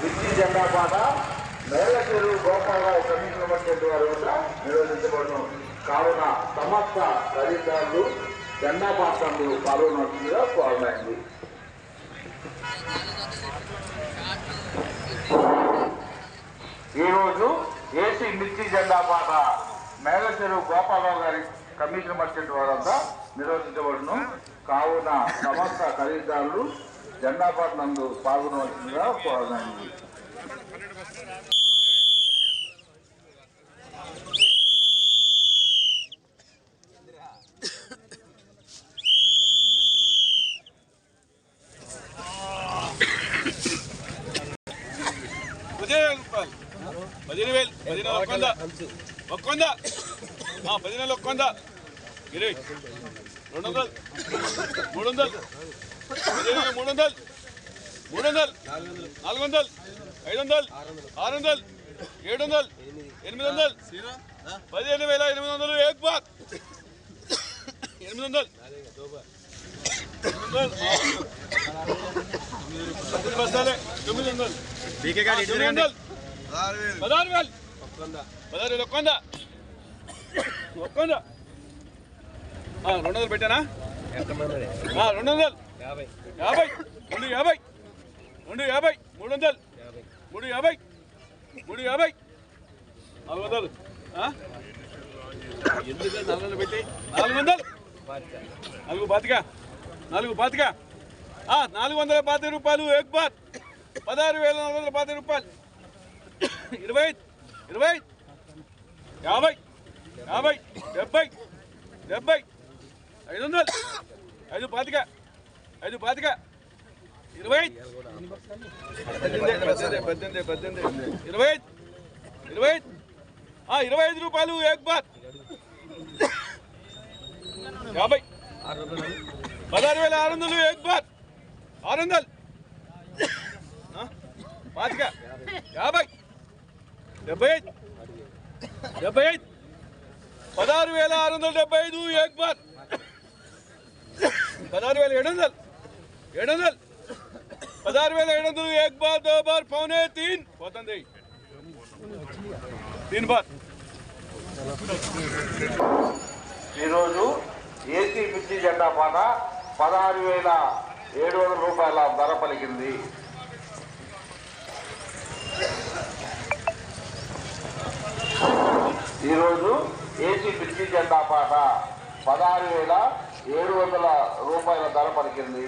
మిర్చి జెండా పాట చెరువు గోపాలరావు కమిషనర్ వచ్చేటి వారి వద్ద నిర్వహించబడును. కావున సమస్త ఖరీదారులు జెండా పాత్రలు పాల్గొనవలసిందిగా కోరమైంది ఈరోజు ఏసీ మిర్చి జెండా పాట మేఘచెరు గోపాలరావు గారి కమిషన్ మర్చెంట్ వారంతా వద్ద నిర్వహించబడును. కావున సమస్త ఖరీదారులు జెండాపాట నందు పాల్గొనవలసిందిగా కోరమైంది పదిహేను వేలు పదిహేను ఒక్క వంద ఒక్క వంద పదిహేను ఒక్క ఇరవై. రెండు వందలు. మూడు వందలు. మూడు వందలు మూడు వందలు నాలుగు వందలు ఐదు వందలు ఆరు వందలు ఏడు వందలు ఎనిమిది వందలు పదిహేను వేల ఎనిమిది వందలు ఏక్ బార్. ఎనిమిది వందలు తొమ్మిది వందలు ఆ, తొమ్మిది వందలు పదహారు వేలు. పదహారు వేలు. ఒక్క వంద ఒక్క వంద ఆ, రెండు వందలు పెట్టానా రెండు వందలు యాభై. రెండు యాభై. రెండు యాభై. మూడు వందలు. మూడు యాభై. మూడు యాభై. నాలుగు వందలు. ఆ? ఎందుకు నాలుగు వందలు పెట్టి నాలుగు వందలు. నాలుగు బాతిక. నాలుగు బాతిక. ఆ, నాలుగు వందల పాతిక రూపాయలు ఎక్ బాత్. పదహారు వేల నాలుగు వందల పాతిక రూపాయలు. ఇరవై ఇరవై యాభై. యాభై. డెబ్బై. డెబ్బై. ఐదు వందలు. ఐదు పాతిక ఐదు పాతిక ఇరవై ఐదు. పద్దెనిమిది పద్దెనిమిది ఇరవై ఇరవై ఆ, ఇరవై ఐదు రూపాయలు ఏక్ బాత్ యాభై. పదహారు వేల ఆరు వందలు ఏక్ బాత్ ఆరు వందలు. ఆ, పాతిక యాభై. డెబ్బై ఐదు. డెబ్బై ఐదు. పదహారు వేల ఆరు వందల డెబ్బై ఐదు ఏక్ బాత్ పదహారు వేల ఏడు వందలు. ఏడు వందలు పదహారు వేల ఏడు వందలు ఏక్ బార్ దో బార్ పౌనే తీన్. పోతుంది తీన్ బార్. ఈరోజు ఏసీ మిర్చి జెండా పాట పదహారు వేల ఏడు వందల రూపాయల ధర పలికింది. ఈరోజు ఏసీ మిర్చి జెండా పాట పదహారు వేల ఏడు వందల రూపాయల ధర పలికింది.